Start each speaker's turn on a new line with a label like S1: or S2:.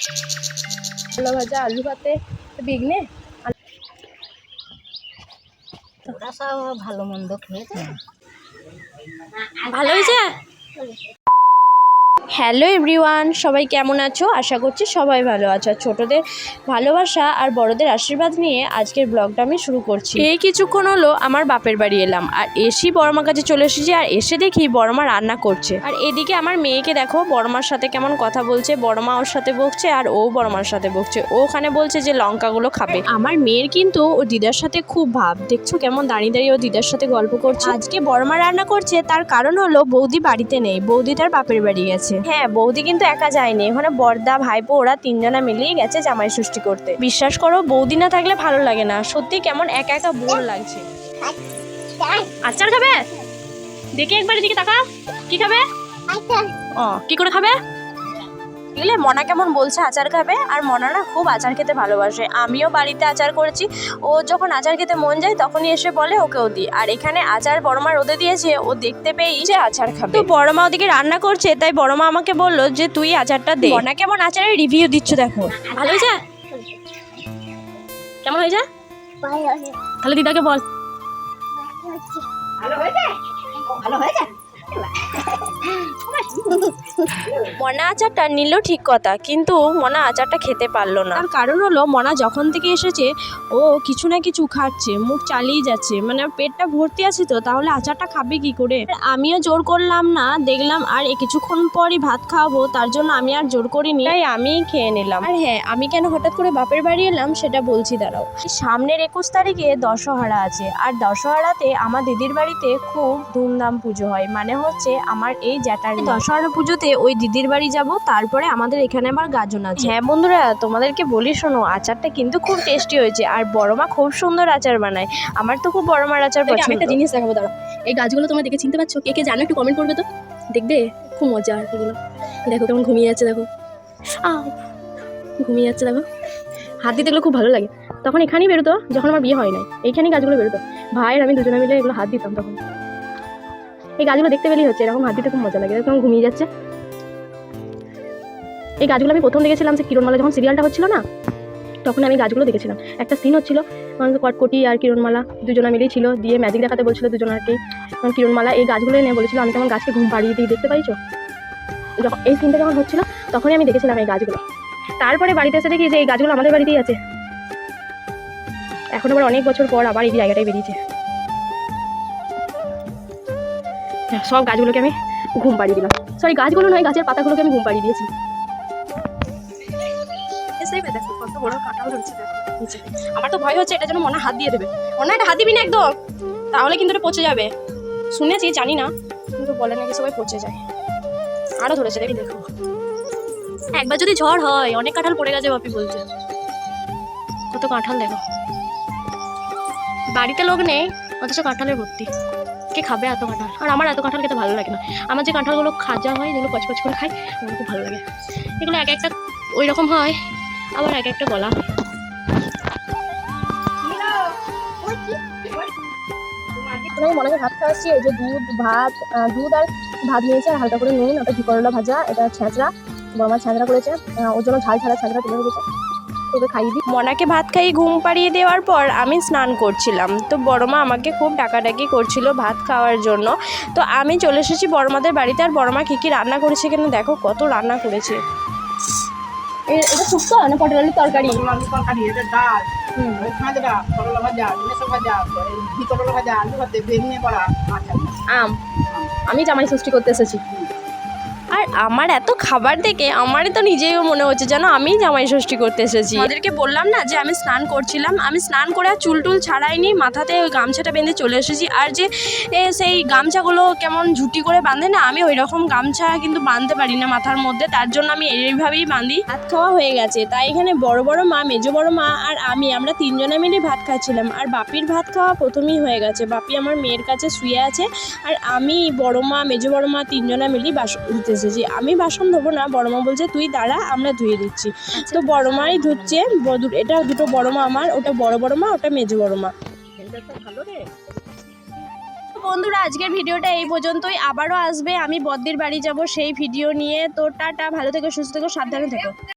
S1: আলু ভাজা আলু ভাতে বিঘ্নে
S2: ভালো মন্দ খেয়েছে।
S1: ভালো হয়েছে? হ্যালো এভরিওয়ান, সবাই কেমন আছো? আশা করছি সবাই ভালো আছো। ছোটদের ভালোবাসা আর বড়দের আশীর্বাদ নিয়ে আজকের ব্লগটা আমি শুরু করছি। এই কিছুক্ষণ হলো আমার বাপের বাড়ি এলাম। আর এসি বড়মার কাছে চলে এসেছি আর এসে দেখি বড়মা রান্না করছে। আর এদিকে আমার মেয়েকে দেখো, বড়মার সাথে কেমন কথা বলছে। বড়মা ওর সাথে বকছে আর ও বড়মার সাথে বকছে। ও ওখানে বলছে যে লঙ্কাগুলো খাবে। আমার মেয়ের কিন্তু ও দিদার সাথে খুব ভাব। দেখছ কেমন দাঁড়িয়ে দাঁড়িয়ে ও দিদার সাথে গল্প করছে। আজকে বড়মা রান্না করছে, তার কারণ হলো বৌদি বাড়িতে নেই। বৌদি তার বাপের বাড়ি গেছে। হ্যাঁ বৌদি কিন্তু একা যায়নি। ওখানে বর্দা ভাইপো ওরা তিনজনা মিলিয়ে গেছে জামাই সৃষ্টি করতে। বিশ্বাস করো বৌদি না থাকলে ভালো লাগে না। সত্যি কেমন একা একা বোর লাগছে। আচার খাবে? দেখি একবার এদিকে তাকা কি খাবে? ও কি করে খাবে? বুঝলে মনা কেমন বলছে আচার খাবে? আর মনা না খুব আচার খেতে ভালোবাসে। আমিও বাড়িতে আচার করেছি। ও যখন আচার খেতে মন যায় তখনই এসে বলে ওকেও দিই। আর এখানে আচার বড়মা রোদে দিয়েছে ও দেখতে পেয়েই যে আচার খাবে। তো বড়মা ওদিকে রান্না করছে তাই বড়মা আমাকে বলল যে তুই আচারটা দে। মনা কেমন আচারের রিভিউ দিচ্ছ দেখো। ভালো হয়েছে? কেমন হয়েছে। তাহলে দিদাকে বল।
S2: ভালো হয়েছে। ভালো হয়েছে?
S1: মনা আচারটা নিল ঠিক কথা কিন্তু মনা আচারটা খেতে পারল না। তার কারণ হলো মনা যখন থেকে এসেছে ও কিছু না কিছু খাচ্ছে মুখ চালিয়ে যাচ্ছে মানে পেটটা ভর্তি আছে তো তাহলে আচারটা খাবে কি করে? আমিও জোর করলাম না দেখলাম আর কিছুক্ষণ পরই ভাত খাওয়াবো তার জন্য আমি আর জোর করিনি তাই আমিই খেয়ে নিলাম। আর হ্যাঁ আমি কেন হঠাৎ করে বাপের বাড়ি এলাম সেটা বলছি দাঁড়াও। সামনের একুশ তারিখে দশহরা আছে আর দশহরাতে আমার দিদির বাড়িতে খুব ধুমধাম পুজো হয় মানে হচ্ছে আমার এই জ্যাঠার দশহরা পুজোতে ওই দিদির বাড়ি যাব তারপরে আমাদের এখানে আবার গাজন আছে। হ্যাঁ বন্ধুরা তোমাদেরকে বলি শোনো আচারটা কিন্তু খুব টেস্টি হয়েছে আর বড় মা খুব সুন্দর আচার বানায়। আমার তো খুব বড় মার
S3: আচার
S1: পছন্দ
S3: একটা জিনিস দেখাবো দাঁড়া এই গাছগুলো তোমরা দেখে চিনতে পারছ? কে কে জানো? একটু কমেন্ট করবে তো। দেখবে? খুব মজা আর এগুলো। দেখো কেমন ঘুমিয়ে যাচ্ছে দেখো। ঘুমিয়ে যাচ্ছে দেখো। হাত দিতে এগুলো খুব ভালো লাগে। তখন এখানেই বেরোতো যখন আমার বিয়ে হয় নাই। এইখানেই গাছগুলো বেরোতো। ভাইয়ের আমি দুজনে মিলে এগুলো হাত দিতাম তখন। এই গাছগুলো দেখতে পেলেই হচ্ছে এরকম হাত দিতে খুব মজা লাগে। এরকম ঘুমিয়ে যাচ্ছে। এই গাছগুলো আমি প্রথম দেখেছিলাম যে কিরণমালা যখন সিরিয়ালটা হচ্ছিল না, তখন আমি গাছগুলো দেখেছিলাম। একটা সিন হচ্ছিল কটকটি আর কিরণমালা দুজনা মিলেই ছিল, দিয়ে ম্যাজিক দেখাতে বলছিল দুজনারকে তখন কিরণমালা এই গাছগুলো এনে বলেছিল, আমি কেমন গাছকে ঘুম পাড়িয়ে দিই, দেখতে পাইছো? যখন এই সিনটা যখন হচ্ছিল, তখনই আমি দেখেছিলাম এই গাছগুলো। তারপরে বাড়িতে এসে দেখি যে এই গাছগুলো আমাদের বাড়িতেই আছে। এখন আবার অনেক বছর পর আবার এই জায়গাটায় বেরিয়েছে। সব গাছগুলোকে আমি ঘুম পাড়িয়ে দিলাম। সরি গাছগুলো নয়, গাছের পাতাগুলোকে আমি ঘুম পাড়িয়ে দিয়েছি। দেখো কত বড় দেখো। আমার তো ভয় হচ্ছে, এটা যেন মনে হাত দিয়ে দেবে। মনে হাত দিবি না একদম? তাহলে কিন্তু এটা পচে যাবে। শুনেছি, জানি না, কিন্তু বলে নাকি সবাই পচে যায়। আরও ধরেছে, দেখি, দেখো। একবার যদি ঝড় হয়, অনেক কাঁঠাল পড়ে গেছে, বাপি বলছে। কত কাঁঠাল, দেখো। বাড়িতে লোক নেই, অথচ কাঁঠালের ভর্তি। কে খাবে এত কাঁঠাল? আর আমার এত কাঁঠাল খেতে ভালো লাগে না। আমার যে কাঁঠালগুলো খাজা হয়, যেগুলো কচকচ করে খাই, আমার খুব ভালো লাগে। এগুলো এক একটা ওই রকম হয় আবার এক একটা গলা হয় আমি মনে হয় ভাত খাওয়াচ্ছি এই যে দুধ ভাত দুধ আর ভাত নিয়েছে আর হালকা করে নুন ওটা করলা ভাজা? এটা ছেঁচড়া বড়মা ছেঁচড়া করেছে। ওর জন্য ঝাল ছাড়া ছেঁচড়া তুলে রেখেছে। তোকে খাইয়ে দিই।
S1: মনাকে ভাত খাইয়ে ঘুম পাড়িয়ে দেওয়ার পর আমি স্নান করছিলাম। তো বড়মা আমাকে খুব ডাকাডাকি করছিল ভাত খাওয়ার জন্য। তো আমি চলে এসেছি বড়মাদের বাড়িতে আর বড়মা কী কী রান্না করেছে কেন দেখো? কত রান্না করেছে।
S3: এটা শুক্তো না পটল আলুর তরকারি
S4: তরকারি এটা ডাল।
S3: আম। আমি জামাই ষষ্ঠী করতে এসেছি।
S1: আমার এত খাবার দেখে আমারই তো নিজেই মনে হচ্ছে যেন আমি জামাই ষষ্ঠী করতে এসেছি। ওদেরকে বললাম না যে আমি স্নান করছিলাম। আমি স্নান করে আর চুল টুল ছাড়াইনি, মাথাতে ওই গামছাটা বেঁধে চলে এসেছি। আর যে সেই গামছাগুলো কেমন ঝুটি করে বাঁধে না, আমি ওই রকম গামছা কিন্তু বাঁধতে পারি না মাথার মধ্যে। তার জন্য আমি এইভাবেই বাঁধি। ভাত খাওয়া হয়ে গেছে। তাই এখানে বড় বড় মা, মেজো, বড় মা আর আমি, আমরা তিনজনে মিলে ভাত খাচ্ছিলাম। আর বাপির ভাত খাওয়া প্রথমেই হয়ে গেছে। বাপি আমার মেয়ের কাছে শুয়ে আছে। আর আমি, বড় মা, মেজো, বড় মা তিনজনা মিলেই বাসন ধুতে এসেছি। আমি বাসন ধোবো না বড় মা বলছে তুই দাঁড়া আমরা ধুয়ে দিচ্ছি। তো বড় মাই ধুচ্ছে এটা দুটো বড় মা আমার ওটা বড় বড় মা ওটা মেজো বড় মা বন্ধুরা আজকের ভিডিওটা এই পর্যন্তই। আবারও আসবে আমি বদ্দির বাড়ি যাব সেই ভিডিও নিয়ে। তো টাটা ভালো থেকো সুস্থ থেকো সাবধানে থেকো।